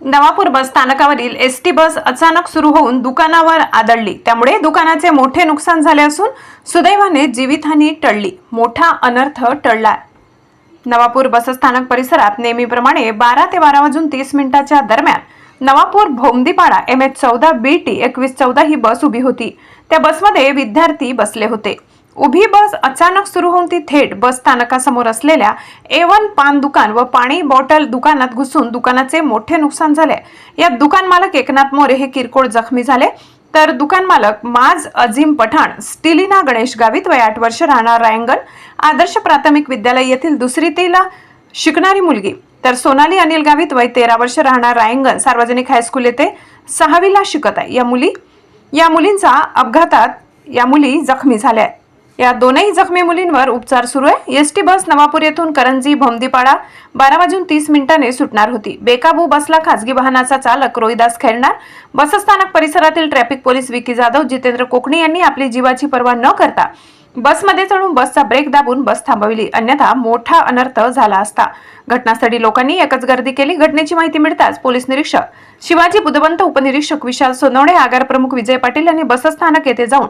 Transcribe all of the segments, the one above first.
Navapur bus स्थानकावरील S T bus अचानक सुरू होऊन दुकानावर आदळली. त्यामुळे दुकानाचे मोठे नुकसान झाले असून सुदैवाने जीवितहानी टळली. मोठा अनर्थ टळला. नवापूर बसस्थानक परिसरात नेहमीप्रमाणे बारा ते बारा वाजून तीस मिनिटाच्या दरम्यान नवापूर भोमदीपाडा एम एच चौदा बी टी एकवीस चौदा ही बस उभी होती. त्या बसमध्ये विद्यार्थी बसले होते. उभी बस अचानक सुरू होऊन ती थेट बस स्थानकासमोर असलेल्या ए वन पान दुकान व पाणी बॉटल दुकानात घुसून दुकानाचे मोठे नुकसान झाले. यात दुकान मालक एकनाथ मोरे हे किरकोळ जखमी झाले. तर दुकान मालक माज अजिम पठाण स्टिलिना गणेश गावित वय आठ वर्ष राहणार रायंगण आदर्श प्राथमिक विद्यालय येथील दुसरी तेला शिकणारी मुलगी. तर सोनाली अनिल गावित वय तेरा वर्ष राहणार रायंगण सार्वजनिक हायस्कूल येथे सहावीला शिकत आहे. या मुली या मुलींचा अपघातात या मुली जखमी झाल्या. आहेत या दोनही जखमी मुलींवर उपचार सुरू आहे. एस टी बस नवापूर येथून करंजी भोमदीपाडा बारा वाजून तीस मिनिटांनी सुटणार होती. बेकाबू बसला खासगी वाहनाचा चालक रोहिदास खेळणार. बसस्थानक परिसरातील ट्रॅफिक पोलीस विकी जाधव जितेंद्र कोकणी यांनी आपली जीवाची पर्वा न करता बसमध्ये चढून बसचा ब्रेक दाबून बस थांबवली. अन्यथा मोठा अनर्थ झाला असता. घटनास्थळी लोकांनी एकच गर्दी केली. घटनेची माहिती मिळताच पोलीस निरीक्षक शिवाजी बुधवंत उपनिरीक्षक विशाल सोनवणे आगार प्रमुख विजय पाटील यांनी बसस्थानक येथे जाऊन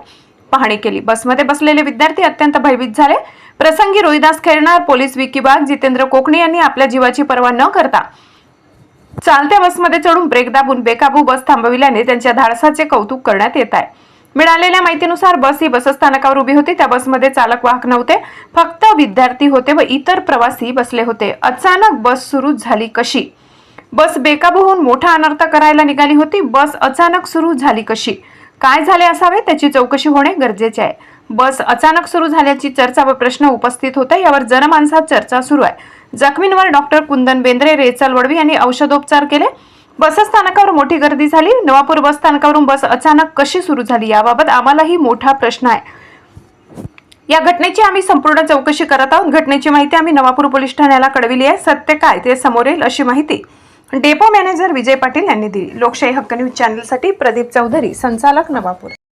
पाहणी केली. बसमध्ये बसलेले विद्यार्थी अत्यंत भयभीत झाले. प्रसंगी रोहिदास खेळणार पोलीस विकी बाग जितेंद्र कोकणे यांनी आपल्या जीवाची पर्वा न करता चालत्या बसमध्ये चढून ब्रेक दाबून बेकाबू बस थांबविल्याने त्यांच्या धाडसाचे कौतुक करण्यात येत आहे. मिळालेल्या माहितीनुसार बस ही बसस्थानकावर उभी होती. त्या बसमध्ये चालक वाहक नव्हते. फक्त विद्यार्थी होते व इतर प्रवासी बसले होते. अचानक बस सुरू झाली कशी? बस बेकाबू होऊन मोठा अनर्थ करायला निघाली होती. बस अचानक सुरू झाली कशी? काय झाले असावे त्याची चौकशी होणे गरजेचे आहे. बस अचानक सुरू झाल्याची चर्चा व प्रश्न उपस्थित होते यावर जनमानसात चर्चा सुरू आहे. जखमींवर डॉक्टर कुंदन बेंद्रे रेचल वडवी यांनी औषधोपचार केले. बसस्थानकावर मोठी गर्दी झाली. नवापूर बस स्थानकावरून बस अचानक कशी सुरू झाली याबाबत आम्हालाही मोठा प्रश्न आहे. या घटनेची आम्ही संपूर्ण चौकशी करत आहोत. घटनेची माहिती आम्ही नवापूर पोलीस ठाण्याला कळविली आहे. सत्य काय ते समोर येईल अशी माहिती डेपो मॅनेजर विजय पाटील यांनी दिली. लोकशाही हक्क न्यूज चॅनलसाठी प्रदीप चौधरी संचालक नवापूर.